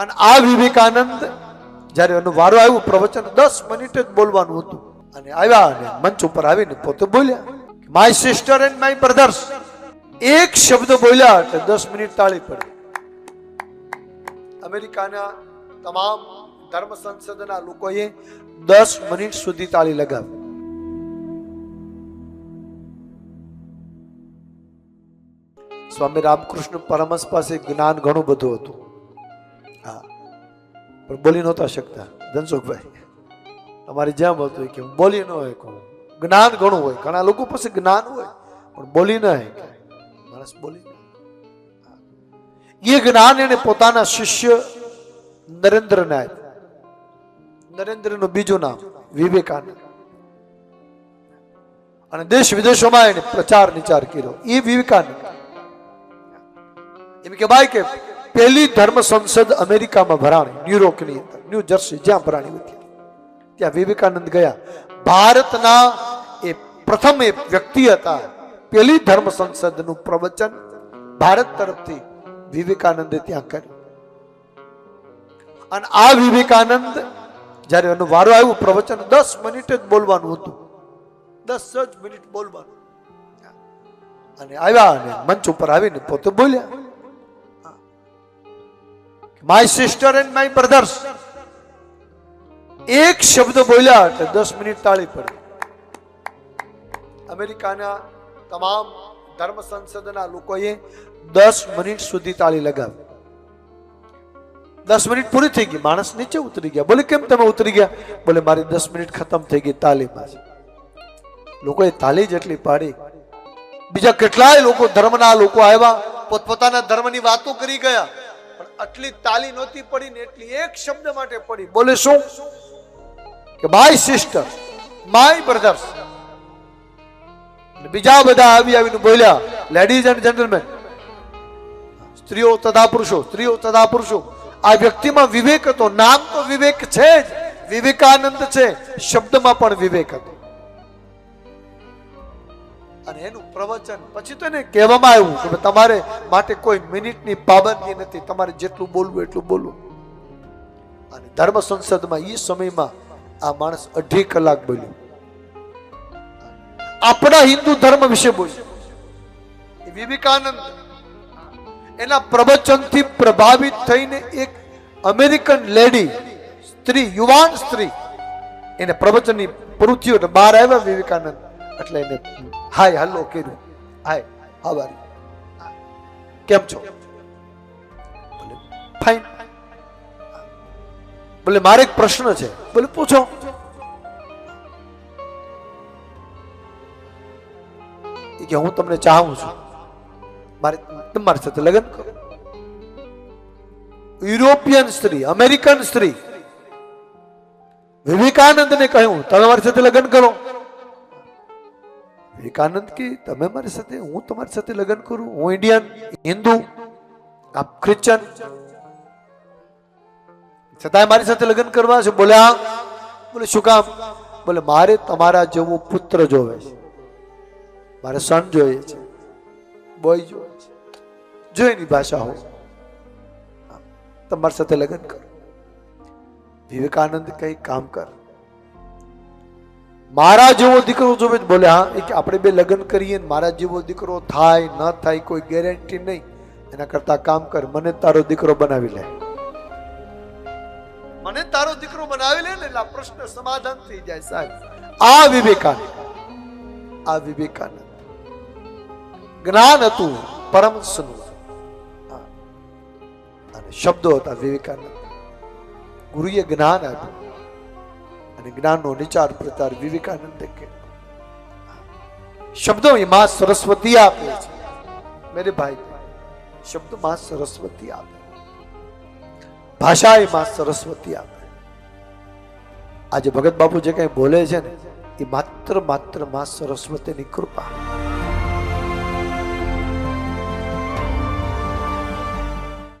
અને આ વિવેકાનંદ જ્યારે એનો વારો આવ્યો, પ્રવચન દસ મિનિટ જ બોલવાનું હતું. અને આવ્યા અને મંચ ઉપર આવીને પોતે બોલ્યા my sister and my brothers એક શબ્દ બોલ્યા એટલે દસ મિનિટ તાળી પડી. અમેરિકાના તમામ ધર્મ સંસદના લોકોએ દસ મિનિટ સુધી તાળી લગાવી. સ્વામી રામકૃષ્ણ પરમસ પાસે જ્ઞાન ઘણું બધું હતું. પણ બોલી નહોતા શકતા. ધનસુખભાઈ અમારી જેમ હતું કે હું બોલી ન હોય કહું જ્ઞાન ઘણું હોય. ઘણા લોકો પાસે જ્ઞાન હોય, પણ બોલી ન હોય. માણસ બોલી એ જ્ઞાન એને પોતાના શિષ્ય નરેન્દ્રને આપ્યું. નરેન્દ્રનું બીજું નામ વિવેકાનંદ. અને દેશ વિદેશોમાં એને પ્રચાર નિચાર કર્યો. એ વિવેકાનંદ. એમ કે, ભાઈ કે પહેલી ધર્મ સંસદ અમેરિકામાં ભરાણી, ન્યુયોર્કની અંદર, ન્યૂ જર્સી, જ્યાં ભરાણી હતી. ત્યાં વિવેકાનંદ ગયા. ભારતના એ પ્રથમ એ વ્યક્તિ હતા. પહેલી ધર્મ સંસદનું પ્રવચન ભારત તરફથી વિવેકાનંદે ત્યાં કર્યું. અને આ વિવેકાનંદ, જ્યારે એનો વારો આવ્યો, પ્રવચન દસ મિનિટ જ બોલવાનું હતું. દસ જ મિનિટ બોલવાનું. અને આવ્યા અને મંચ ઉપર આવીને પોતે બોલ્યા. My sister and my brothers એક શબ્દ બોલ્યા એટલે દસ મિનિટ તાળી પડી અમેરિકાના તમામ ધર્મ સંસદના લોકોએ દસ મિનિટ સુધી તાળી લગાવી દસ મિનિટ પૂરી થઈ ગઈ માણસ નીચે ઉતરી ગયા બોલે કેમ તમે ઉતરી ગયા બોલે મારી દસ મિનિટ ખતમ થઈ ગઈ તાલીમાં છે લોકોએ તાલી જેટલી પાડી બીજા કેટલાય લોકો ધર્મના લોકો આવ્યા પોતપોતાના ધર્મની વાતો કરી ગયા પણ આટલી તાલી નહોતી પડી ને એટલી એક શબ્દ માટે પડી. બોલે શું? કે માય સિસ્ટર માય બ્રધર્સ બીજા બધા આવી આવીને બોલ્યા લેડીઝ એન્ડ જેન્ટલમેન સ્ત્રીઓ તથા પુરુષો, સ્ત્રીઓ તથા પુરુષો, આ વ્યક્તિમાં વિવેક હતો, નામ તો વિવેક છે જ, વિવેકાનંદ છે, શબ્દમાં પણ વિવેક હતો. અને એનું પ્રવચન પછી તો એને કહેવામાં આવ્યું કે તમારે માટે કોઈ મિનિટની પાબંદી નથી. તમારે જેટલું બોલવું એટલું બોલવું. અને ધર્મ સંસદમાં એ સમયમાં આ માણસ અઢી કલાક બોલ્યો. આપણા હિન્દુ ધર્મ વિશે બોલ્યો. વિવેકાનંદ એના પ્રવચનથી પ્રભાવિત થઈને એક અમેરિકન લેડી, સ્ત્રી, યુવાન સ્ત્રી, એને પ્રવચનની પૂરું બહાર આવ્યા વિવેકાનંદ. એટલે એને, હાય હલ્લો કર્યું. હાય આભાર કેમ છો? ફાઇન. બોલે, મારે એક પ્રશ્ન છે. બોલે, પૂછો. કે, હું તમને ચાહું છું. મારે તમારી સાથે લગ્ન કરો. યુરોપિયન સ્ત્રી, અમેરિકન સ્ત્રી, વિવેકાનંદને કહ્યું, તમે મારી સાથે લગ્ન કરો. વિવેકાનંદ કે, તમે મારી સાથે, હું તમારી સાથે લગ્ન કરું? હું ઇન્ડિયન હિન્દુ આપ ક્રિશ્ચન છતાંય મારી સાથે લગ્ન કરવા છે. બોલ્યા બોલે, શું કામ? બોલે, મારે તમારા જેવો પુત્ર જોવે છે. મારે સન જોઈએ છે. બોય જોઈએ છે. જો એની ભાષા હોય તમારી સાથે લગ્ન કર. વિવેકાનંદ કઈ કામ કર. મારા જેવો દીકરો જોવે તો બોલે હા એ કે આપણે બે લગ્ન કરીએ ને મારા જેવો દીકરો થાય ન થાય કોઈ ગેરંટી નહીં. એના કરતા કામ કર મને તારો દીકરો બનાવી લે. મને તારો દીકરો બનાવી લે ને એટલે આ પ્રશ્ન સમાધાન થઈ જાય સાહેબ. આ વિવેકાનંદ આ વિવેકાનંદ. જ્ઞાન હતું પરમસનું હા. અને શબ્દો હતા વિવેકાનંદ. ગુરુએ જ્ઞાન આપ્યું. અને જ્ઞાનનો નિચાર પ્રચાર વિવેકાનંદ કે શબ્દો માં સરસ્વતી આપે છે. મેરે ભાઈ, શબ્દમાં સરસ્વતી આપે. ભાષા એ માં સરસ્વતી આપે. આજે ભગત બાપુ જે કઈ બોલે છે ને, એ માત્ર માત્રમાં સરસ્વતીની કૃપા.